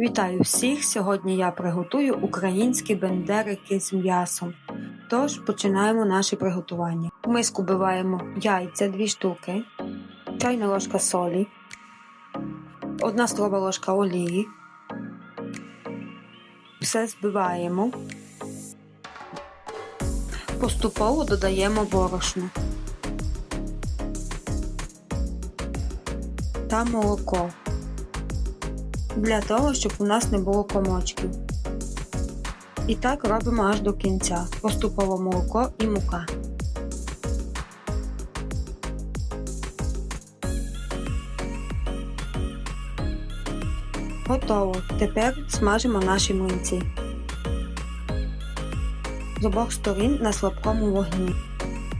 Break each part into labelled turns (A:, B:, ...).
A: Вітаю всіх! Сьогодні я приготую українські бендерики з м'ясом. Тож починаємо наші приготування. В миску вбиваємо яйця 2 штуки, чайна ложка солі, 1 столова ложка олії. Все збиваємо. Поступово додаємо борошно та молоко для того, щоб у нас не було комочків. І так робимо аж до кінця. Поступово молоко і мука. Готово. Тепер смажимо наші млинці. З обох сторін на слабкому вогні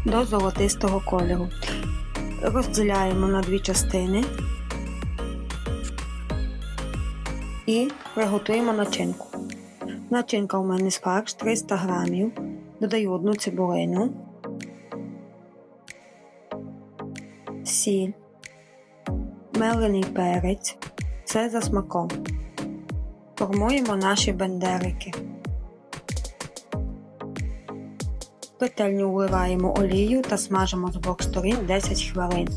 A: до золотистого кольору. Розділяємо на дві частини і приготуємо начинку. Начинка у мене з фарш 300 грамів. Додаю одну цибулину, сіль, мелений перець. Це за смаком. Формуємо наші бендерики. Петельню вливаємо олію та смажимо з обох сторін 10 хвилин.